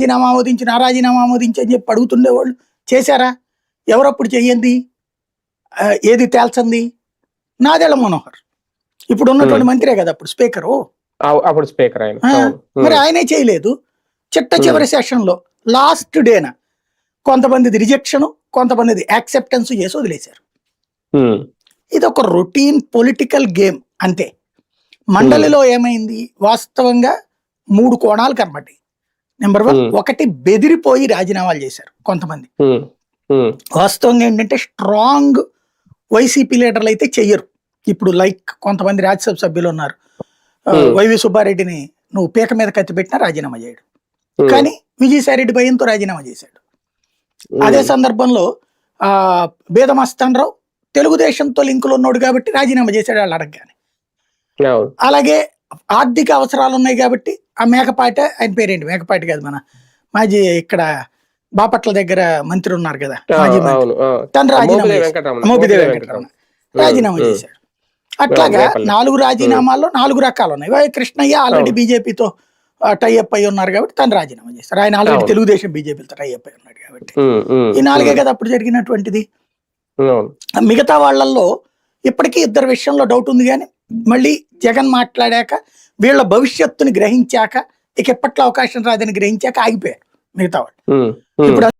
రాజీనామా ఆమోదించి నా రాజీనామా ఆమోదించి అని చెప్పి అడుగుతుండేవాళ్ళు. చేశారా? ఎవరప్పుడు చెయ్యంది? ఆ, ఏది తేల్చంది? నాదెళ్ళ మనోహర్. ఇప్పుడు ఉన్నటువంటి మంత్రే కదా అప్పుడు స్పీకరు. అప్పుడు స్పీకర్ ఆయన. మరి ఆయనే చేయలేదు. చిట్ట చివరి సెషన్లో లాస్ట్ డేన కొంతమందిది రిజెక్షన్ కొంతమందిది యాక్సెప్టెన్స్ చేసి వదిలేశారు. ఇది ఒక రొటీన్ పొలిటికల్ గేమ్ అంతే. మండలిలో ఏమైంది? వాస్తవంగా మూడు కోణాలు కనబడ్డాయి. Number one Hmm. ఒకటి బెదిరిపోయి రాజీనామాలు చేశారు కొంతమంది. ఉమ్, ఉమ్, వాస్తవంగా ఏంటంటే స్ట్రాంగ్ వైసీపీ లీడర్లు అయితే చెయ్యరు. ఇప్పుడు లైక్ కొంతమంది రాజ్యసభ సభ్యులు ఉన్నారు. Hmm. వైవి సుబ్బారెడ్డిని నువ్వు పీక మీద కత్తి పెట్టినా రాజీనామా చేయడు. కానీ విజయసాయిరెడ్డి భయంతో రాజీనామా చేశాడు. అదే సందర్భంలో ఆ బేదమస్తాన్ రావు తెలుగుదేశంతో లింకులు ఉన్నాడు కాబట్టి రాజీనామా చేశాడు వాళ్ళు అడగగానే. అలాగే ఆర్థిక అవసరాలు ఉన్నాయి కాబట్టి ఆ మేకపాటి ఆయన పేరేంటి మేకపాటి కాదు మన మాజీ ఇక్కడ బాపట్ల దగ్గర మంత్రి ఉన్నారు కదా మాజీ మంత్రి. తను రాజీనామా మోపిదేవి. వెంకటరమణ. రాజీనామా చేశాడు అట్లాగా. నాలుగు రాజీనామాల్లో నాలుగు రకాలు ఉన్నాయి కృష్ణయ్య ఆల్రెడీ. బీజేపీతో టైఅప్ అయి ఉన్నారు కాబట్టి తను రాజీనామా చేశారు ఆయన ఆల్రెడీ. తెలుగుదేశం బీజేపీతో టైఅప్ అయి ఉన్నాడు కాబట్టి ఈ నాలుగే కదా అప్పుడు జరిగినటువంటిది మిగతా వాళ్ళల్లో ఇప్పటికీ ఇద్దరు విషయంలో డౌట్ ఉంది కానీ మళ్ళీ జగన్ మాట్లాడాక వీళ్ళ భవిష్యత్తుని గ్రహించాక ఇక ఎప్పట్లో అవకాశం రాదని గ్రహించాక ఆగిపోయారు మిగతా వాళ్ళు. ఇప్పుడు